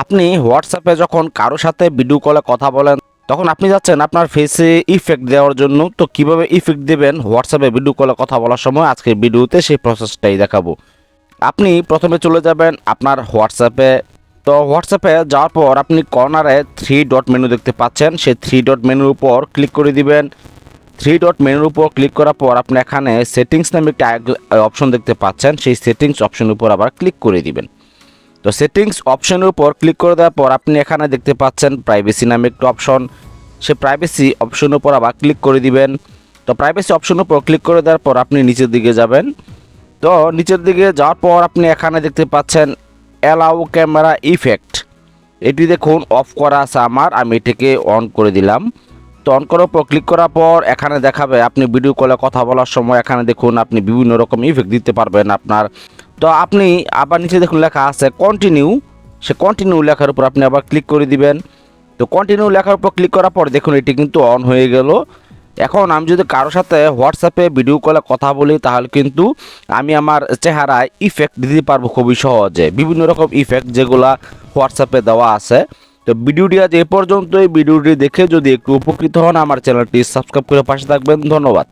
আপনি হোয়াটসঅ্যাপে যখন কারোর সাথে ভিডিও কলে কথা বলেন, তখন আপনি যাচ্ছেন আপনার ফেসে ইফেক্ট দেওয়ার জন্য। তো কীভাবে ইফেক্ট দেবেন হোয়াটসঅ্যাপে ভিডিও কলে কথা বলার সময়? আজকের ভিডিওতে সেই প্রসেসটাই দেখাবো। আপনি প্রথমে চলে যাবেন আপনার হোয়াটসঅ্যাপে। তো হোয়াটসঅ্যাপে যাওয়ার পর আপনি কর্নারে থ্রি ডট মেনু দেখতে পাচ্ছেন। সেই থ্রি ডট মেনুর উপর ক্লিক করে দিবেন। থ্রি ডট মেনুর উপর ক্লিক করার পর আপনি এখানে সেটিংস নামে একটা অপশন দেখতে পাচ্ছেন। সেই সেটিংস অপশনের উপর আবার ক্লিক করে দিবেন। তো সেটিংস অপশনের উপর ক্লিক করে দেওয়ার পর আপনি এখানে দেখতে পাচ্ছেন প্রাইভেসি নামে একটা অপশন সে প্রাইভেসি অপশনের উপর আবার ক্লিক করে দিবেন। তো প্রাইভেসি অপশনের উপর ক্লিক করে দেওয়ার পর আপনি নিচের দিকে যাবেন। তো নিচের দিকে যাওয়ার পর আপনি এখানে দেখতে পাচ্ছেন অ্যালাউ ক্যামেরা ইফেক্ট এটি দেখুন অফ করা আছে আমার, আমি এটাকে অন করে দিলাম। তো অন করার পর ক্লিক করার পর এখানে দেখাবে, আপনি ভিডিও কলে কথা বলার সময় এখানে দেখুন আপনি বিভিন্ন রকম ইফেক্ট দিতে পারবেন আপনার তো আপনি আবার নিচে দেখুন লেখা আছে কন্টিনিউ সে কন্টিনিউ লেখার উপর আপনি আবার ক্লিক করে দিবেন। তো কন্টিনিউ লেখার উপর ক্লিক করার পর দেখুন, এটি কিন্তু অন হয়ে গেল। এখন আমি যদি কারোর সাথে হোয়াটসঅ্যাপে ভিডিও কলে কথা বলি, তাহলে কিন্তু আমি আমার চেহারায় ইফেক্ট দিতে পারব খুবই সহজে। বিভিন্ন রকম ইফেক্ট যেগুলা হোয়াটসঅ্যাপে দেওয়া আছে। তো ভিডিওটি আজ এ পর্যন্তই। ভিডিওটি দেখে যদি একটু উপকৃত হন, আমার চ্যানেলটি সাবস্ক্রাইব করে পাশে থাকবেন। ধন্যবাদ।